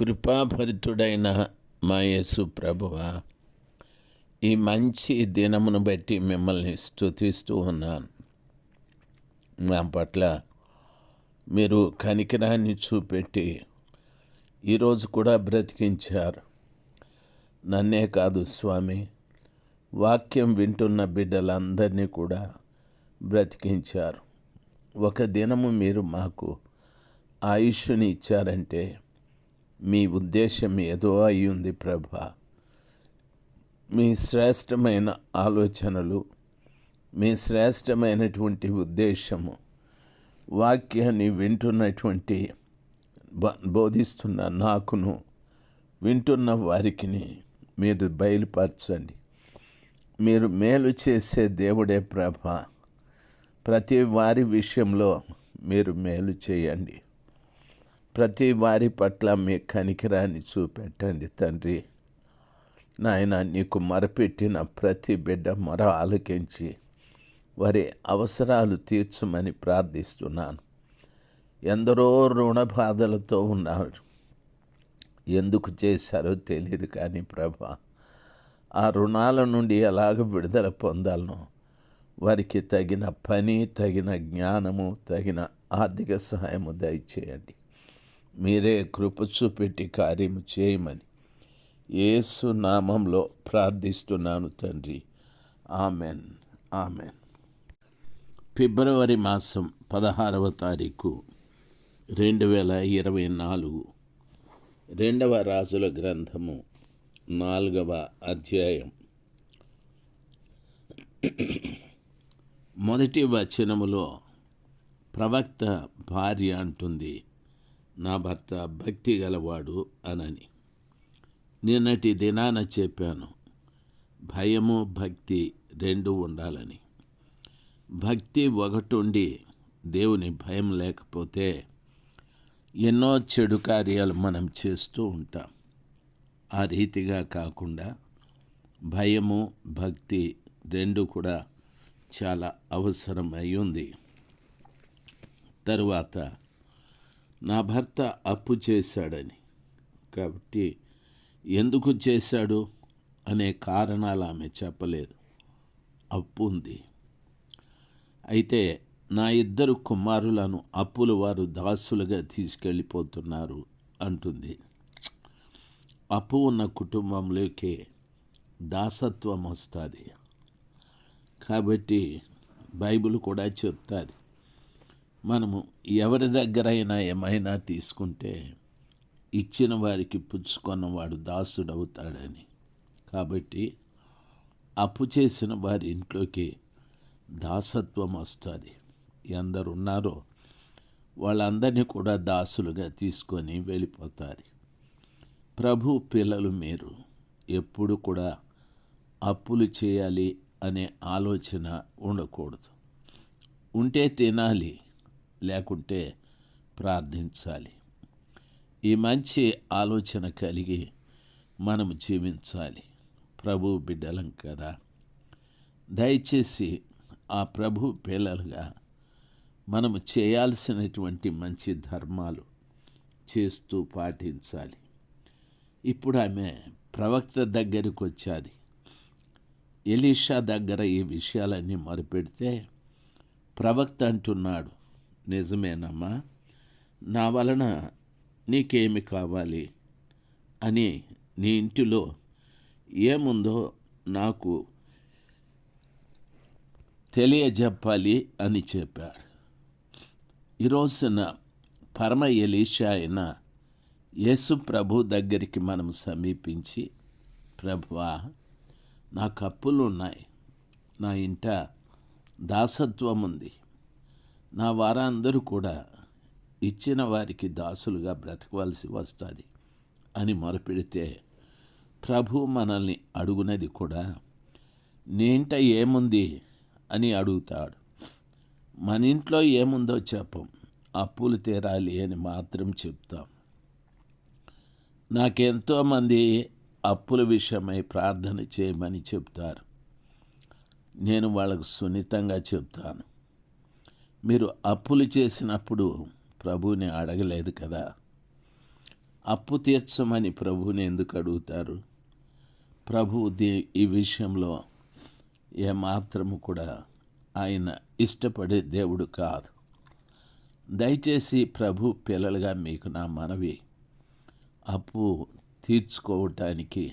కృపాభరితుడైన మా యేసు ప్రభువ ఈ మంచి దినమును బట్టి మిమ్మల్ని స్థుతిస్తూ ఉన్నాను. మా పట్ల మీరు కనికరాన్ని చూపెట్టి ఈరోజు కూడా బ్రతికించారు. నన్నే కాదు స్వామి వాక్యం వింటున్న బిడ్డలందరినీ కూడా బ్రతికించారు. ఒక దినము మీరు మాకు ఆయుష్ని ఇచ్చారంటే మీ ఉద్దేశం ఏదో అయ్యింది ప్రభ ప్రభా. మీ శ్రేష్టమైన ఆలోచనలు మీ శ్రేష్టమైనటువంటి ఉద్దేశము వాక్యాన్ని వింటున్నటువంటి బ- బోధిస్తున్న నాకును వింటున్న వారికిని మీరు బయలుపరచండి. మీరు మేలు చేసే దేవుడే ప్రభ. ప్రతి వారి విషయంలో మీరు మేలు చేయండి. ప్రతి వారి పట్ల మీ కనికిరాన్ని చూపెట్టండి తండ్రి. నాయన నీకు మొరపెట్టిన ప్రతి బిడ్డ మొర ఆలకించి వారి అవసరాలు తీర్చమని ప్రార్థిస్తున్నాను. ఎందరో రుణ బాధలతో ఉన్నారు. ఎందుకు చేశారో తెలియదు కానీ ప్రభా ఆ రుణాల నుండి ఎలాగ విడుదల పొందాలనో వారికి తగిన పని తగిన జ్ఞానము తగిన ఆర్థిక సహాయము దయచేయండి. మీరే కృప చూపెట్టి కార్యము చేయమని యేసు నామంలో ప్రార్థిస్తున్నాను తండ్రి. ఆమెన్. ఆమెన్. ఫిబ్రవరి మాసం పదహారవ తారీఖు రెండు వేల ఇరవై నాలుగు. రెండవ రాజుల గ్రంథము నాలుగవ అధ్యాయం. మొదటి వచనములో ప్రవక్త భార్య అంటుంది నా భర్త భక్తి గలవాడు అనని. నిన్నటి దినాన చెప్పాను భయము భక్తి రెండు ఉండాలని. భక్తి ఒకటుండి దేవుని భయం లేకపోతే ఎన్నో చెడు కార్యాలు మనం చేస్తూ ఉంటాం. ఆ రీతిగా కాకుండా భయము భక్తి రెండు కూడా చాలా అవసరమై ఉంది. తరువాత నా భర్త అప్పు చేశాడని. కాబట్టి ఎందుకు చేశాడు అనే కారణాలు ఆమె చెప్పలేదు. అప్పు ఉంది. అయితే నా ఇద్దరు కుమారులను అప్పులు వారు దాసులుగా తీసుకెళ్ళిపోతున్నారు అంటుంది. అప్పు ఉన్న కుటుంబంలోకి దాసత్వం వస్తుంది. కాబట్టి బైబిల్ కూడా చెప్తుంది. మనము ఎవరి దగ్గరైనా ఏమైనా తీసుకుంటే ఇచ్చిన వారికి పుచ్చుకున్నవాడు దాసుడవుతాడని. కాబట్టి అప్పు చేసిన వారి ఇంట్లోకి దాసత్వం వస్తుంది. ఎందరు ఉన్నారో వాళ్ళందరినీ కూడా దాసులుగా తీసుకొని వెళ్ళిపోతారు. ప్రభు పిల్లలు మీరు ఎప్పుడు కూడా అప్పులు చేయాలి అనే ఆలోచన ఉండకూడదు. ఉంటే తినాలి లేకుంటే ప్రార్థించాలి. ఈ మంచి ఆలోచన కలిగి మనం జీవించాలి. ప్రభు బిడ్డలం కదా. దయచేసి ఆ ప్రభు పిల్లలుగా మనము చేయాల్సినటువంటి మంచి ధర్మాలు చేస్తూ పాటించాలి. ఇప్పుడు ఆమె ప్రవక్త దగ్గరికి వచ్చాది. ఎలీషా దగ్గర ఈ విషయాలన్నీ మొరపెడితే ప్రవక్త అంటున్నాడు నిజమేనమ్మా నా వలన నీకేమి కావాలి అని నీ ఇంటిలో ఏముందో నాకు తెలియజెప్పాలి అని చెప్పాడు. ఈరోజున పరమ ఎలీషా అయిన యేసు ప్రభు దగ్గరికి మనం సమీపించి ప్రభువా నాకు అప్పులు ఉన్నాయి నా ఇంట దాసత్వం ఉంది నా వారందరూ కూడా ఇచ్చిన వారికి దాసులుగా బ్రతకవలసి వస్తుంది అని మొరపెడితే ప్రభు మనల్ని అడుగునది కూడా నేంట ఏముంది? అని అడుగుతాడు. మన ఇంట్లో ఏముందో చెప్పం అప్పులు తీరాలి అని మాత్రం చెప్తాం. నాకెంతోమంది అప్పుల విషయమై ప్రార్థన చేయమని చెప్తారు. నేను వాళ్ళకు సున్నితంగా చెప్తాను. మీరు అప్పులు చేసినప్పుడు ప్రభువుని అడగలేదు కదా? అప్పు తీర్చమని ప్రభువుని ఎందుకు అడుగుతారు? ప్రభువు దీ ఈ విషయంలో ఏమాత్రము కూడా ఆయన ఇష్టపడే దేవుడు కాదు. దయచేసి ప్రభు పిల్లలుగా మీకు నా మనవి అప్పు తీర్చుకోవటానికి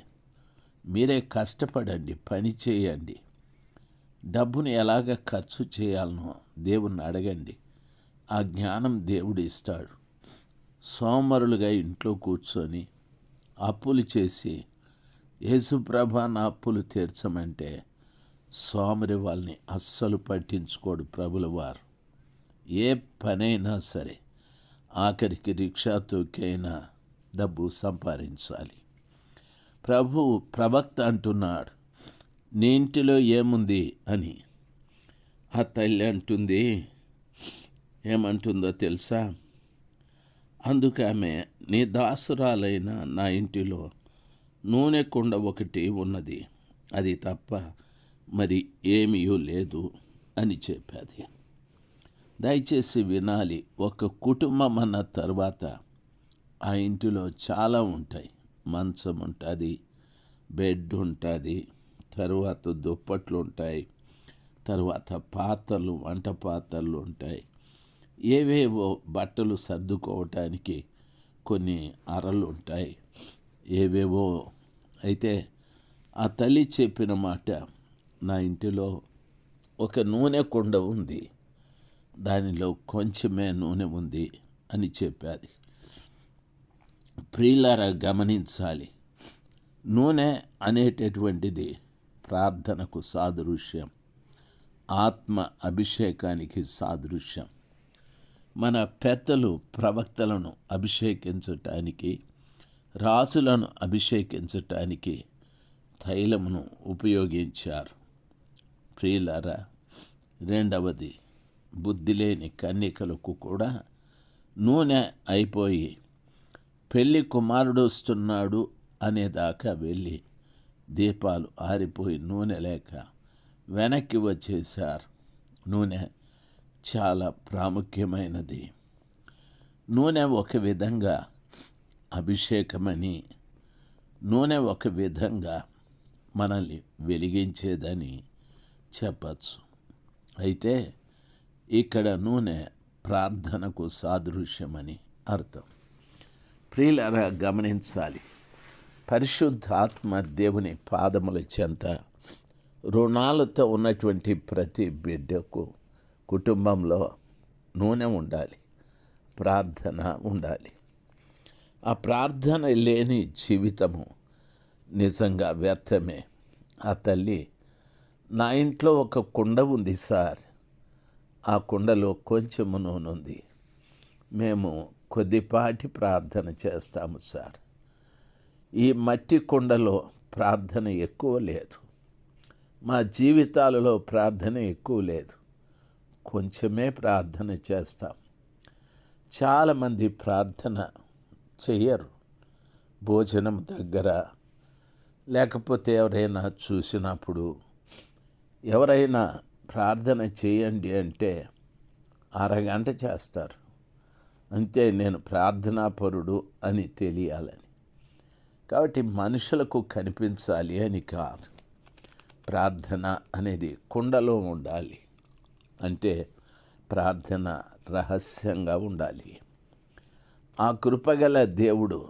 మీరే కష్టపడండి పని చేయండి. డబ్బును ఎలాగ ఖర్చు చేయాలనో దేవుణ్ణి అడగండి. ఆ జ్ఞానం దేవుడు ఇస్తాడు. సోమరులుగా ఇంట్లో కూర్చొని అప్పులు చేసి యేసుప్రభ నా అప్పులు తీర్చమంటే సోమరి వాళ్ళని అస్సలు పట్టించుకోడు ప్రభుల వారు. ఏ పనైనా సరే ఆఖరికి రిక్షా తొక్కైనా డబ్బు సంపాదించాలి. ప్రభు ప్రవక్త అంటున్నాడు నీ ఇంటిలో ఏముంది అని. ఆ తల్లి అంటుంది ఏమంటుందో తెలుసా? అందుకు ఆమె నీ దాసురాలైన నా ఇంటిలో నూనె కుండ ఒకటి ఉన్నది. అది తప్ప మరి ఏమీ లేదు అని చెప్పాది. దయచేసి వినాలి ఒక కుటుంబం అన్న తర్వాత ఆ ఇంటిలో చాలా ఉంటాయి. మంచం ఉంటుంది బెడ్ ఉంటుంది తరువాత దుప్పట్లు ఉంటాయి తర్వాత పాత్రలు వంట పాత్రలు ఉంటాయి ఏవేవో బట్టలు సర్దుకోవటానికి కొన్ని అరలు ఉంటాయి ఏవేవో అయితే ఆ తల్లి చెప్పిన మాట నా ఇంటిలో ఒక నూనె కుండ ఉంది. దానిలో కొంచెమే నూనె ఉంది అని చెప్పాది. ప్రియులారా గమనించాలి. నూనె అనేటటువంటిది ప్రార్థనకు సాదృశ్యం. ఆత్మ అభిషేకానికి సాదృశ్యం. మన పెద్దలు ప్రవక్తలను అభిషేకించటానికి రాసులను అభిషేకించటానికి తైలమును ఉపయోగించారు. ప్రియులారా రెండవది బుద్ధి లేని కన్యకలకు కూడా నూనె అయిపోయి పెళ్ళి కుమారుడు వస్తున్నాడు అనేదాకా వెళ్ళి దీపాలు ఆరిపోయి నూనె లేక వెనక్కి వచ్చేసారు నూనె చాలా ప్రాముఖ్యమైనది. నూనె ఒక విధంగా అభిషేకమని నూనె ఒక విధంగా మనల్ని వెలిగించేదని చెప్పచ్చు. అయితే ఇక్కడ నూనె ప్రార్థనకు సాదృశ్యమని అర్థం. ప్రియులరా గమనించాలి. పరిశుద్ధాత్మ దేవుని పాదముల చెంత రుణాలతో ఉన్నటువంటి ప్రతి బిడ్డకు కుటుంబంలో నూనె ఉండాలి ప్రార్థన ఉండాలి. ఆ ప్రార్థన లేని జీవితము నిజంగా వ్యర్థమే. ఆ తల్లి నా ఇంట్లో ఒక కుండ ఉంది సార్. ఆ కుండలో కొంచెము నూనె ఉంది. మేము కొద్దిపాటి ప్రార్థన చేస్తాము సార్. ఈ మట్టి కుండలో ప్రార్థన ఎక్కువ లేదు. మా జీవితాలలో ప్రార్థన ఎక్కువ లేదు. కొంచెమే ప్రార్థన చేస్తాం. చాలామంది ప్రార్థన చెయ్యరు. భోజనం దగ్గర లేకపోతే ఎవరైనా చూసినప్పుడు ఎవరైనా ప్రార్థన చేయండి అంటే అరగంట చేస్తారు. అంతే నేను ప్రార్థనాపరుడు అని తెలియాలని. కాబట్టి మనుషులకు కనిపించాలి అని కాదు. ప్రార్థన అనేది కుండలో ఉండాలి. అంటే ప్రార్థన రహస్యంగా ఉండాలి. ఆ కృపగల దేవుడు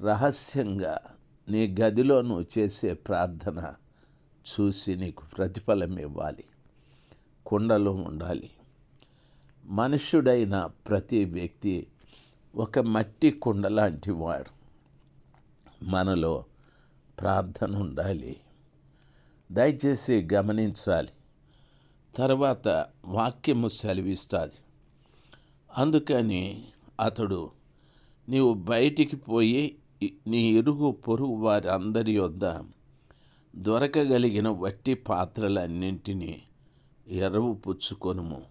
రహస్యంగా నీ గదిలో నువ్వు చేసే ప్రార్థన చూసి నీకు ప్రతిఫలం ఇవ్వాలి. కుండలో ఉండాలి. మనుష్యుడైన ప్రతి వ్యక్తి ఒక మట్టి కుండ లాంటి వాడు. మనలో ప్రార్థన ఉండాలి. దయచేసి గమనించాలి. తర్వాత వాక్యము సెలవిస్తుంది. అందుకని అతడు నీవు బయటికి పోయి నీ ఇరుగు పొరుగు వారి అందరి యొద్ద దొరకగలిగిన వట్టి పాత్రలన్నింటినీ ఎరవు పుచ్చుకొనుము.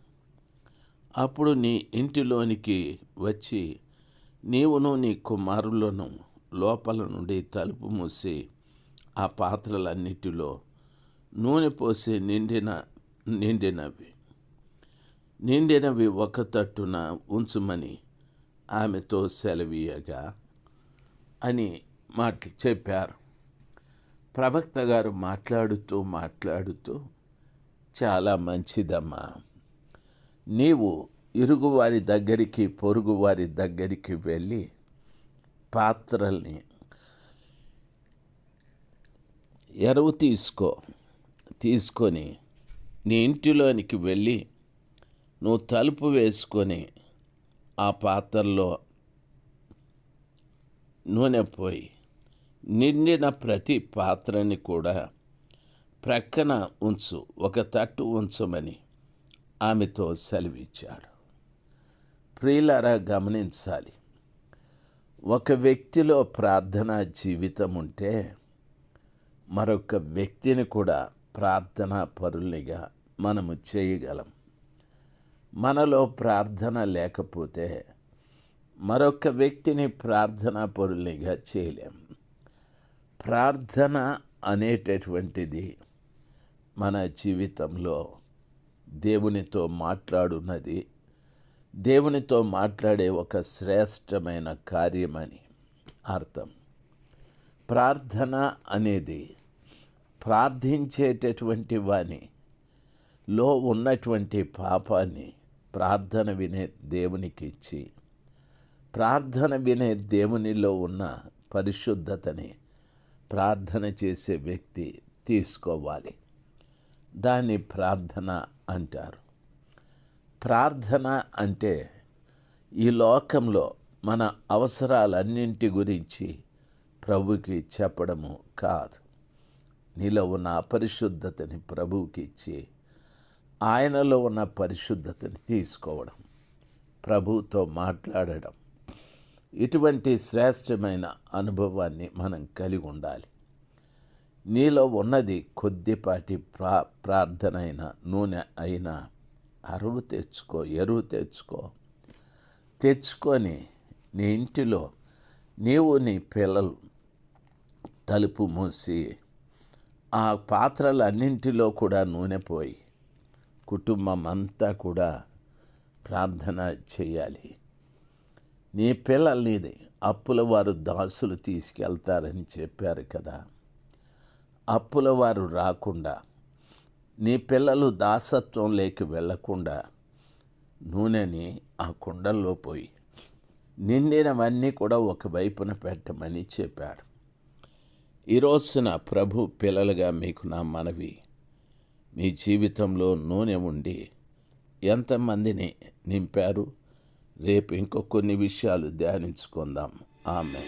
అప్పుడు నీ ఇంటిలోనికి వచ్చి నీవును నీ కుమారులను లోపల నుండి తలుపు మూసి ఆ పాత్రలన్నిటిలో నూనె పోసి నిండిన నిండినవి. నిండినవి ఒక తట్టున ఉంచుమని ఆమెతో సెలవీయగా అని మాట చెప్పారు. ప్రవక్త గారు మాట్లాడుతూ మాట్లాడుతూ చాలా మంచిదమ్మా. నీవు ఇరుగువారి దగ్గరికి పొరుగువారి దగ్గరికి వెళ్ళి పాత్రల్ని ఎరువు తీసుకో తీసుకొని నీ ఇంటిలోనికి వెళ్ళి నువ్వు తలుపు వేసుకొని ఆ పాత్రలో నూనె పోయి నిండిన ప్రతి పాత్రని కూడా ప్రక్కన ఉంచు ఒక తట్టు ఉంచమని ఆమెతో సెలవిచ్చాడు. ప్రియులరా గమనించాలి. ఒక వ్యక్తిలో ప్రార్థన జీవితం ఉంటే మరొక వ్యక్తిని కూడా ప్రార్థనా పరుల్నిగా మనము చేయగలం. మనలో ప్రార్థన లేకపోతే మరొక వ్యక్తిని ప్రార్థనా పరుల్నిగా చేయలేం. ప్రార్థన అనేటటువంటిది మన జీవితంలో దేవునితో మాట్లాడున్నది దేవునితో మాట్లాడే ఒక శ్రేష్టమైన కార్యమని అర్థం. ప్రార్థన అనేది ప్రార్థించేటటువంటి వాని లో ఉన్నటువంటి పాపాన్ని ప్రార్థన వినే దేవునికి ఇచ్చి ప్రార్థన వినే దేవునిలో ఉన్న పరిశుద్ధతని ప్రార్థన చేసే వ్యక్తి తీసుకోవాలి. దాన్ని ప్రార్థన అంటారు. ప్రార్థన అంటే ఈ లోకంలో మన అవసరాలన్నింటి గురించి ప్రభుకి చెప్పడము కాదు. నీలో ఉన్న అపరిశుద్ధతని ప్రభువుకి ఇచ్చి ఆయనలో ఉన్న పరిశుద్ధతని తీసుకోవడం ప్రభువుతో మాట్లాడడం ఇటువంటి శ్రేష్టమైన అనుభవాన్ని మనం కలిగి ఉండాలి. నీలో ఉన్నది కొద్దిపాటి ప్రా ప్రార్థన అయినా నూనె అయినా అరువు తెచ్చుకో ఎరువు తెచ్చుకో. తెచ్చుకొని నీ ఇంటిలో నీవు నీ పిల్లలు తలుపు మూసి ఆ పాత్రలన్నింటిలో కూడా నూనె పోయి కుటుంబం అంతా కూడా ప్రార్థన చేయాలి. నీ పిల్లల్నిది అప్పుల వారు దాసులు తీసుకెళ్తారని చెప్పారు కదా. అప్పుల వారు రాకుండా నీ పిల్లలు దాసత్వం లేక వెళ్ళకుండా నూనెని ఆ కుండల్లో పోయి నిండినవన్నీ కూడా ఒకవైపున పెట్టమని చెప్పాడు. ఈ రోజున ప్రభు పిల్లలుగా మీకు నా మనవి మీ జీవితంలో నూనె ఉండి ఎంతమందిని నింపారు? రేపు ఇంకో కొన్ని విషయాలు ధ్యానించుకుందాం. ఆమె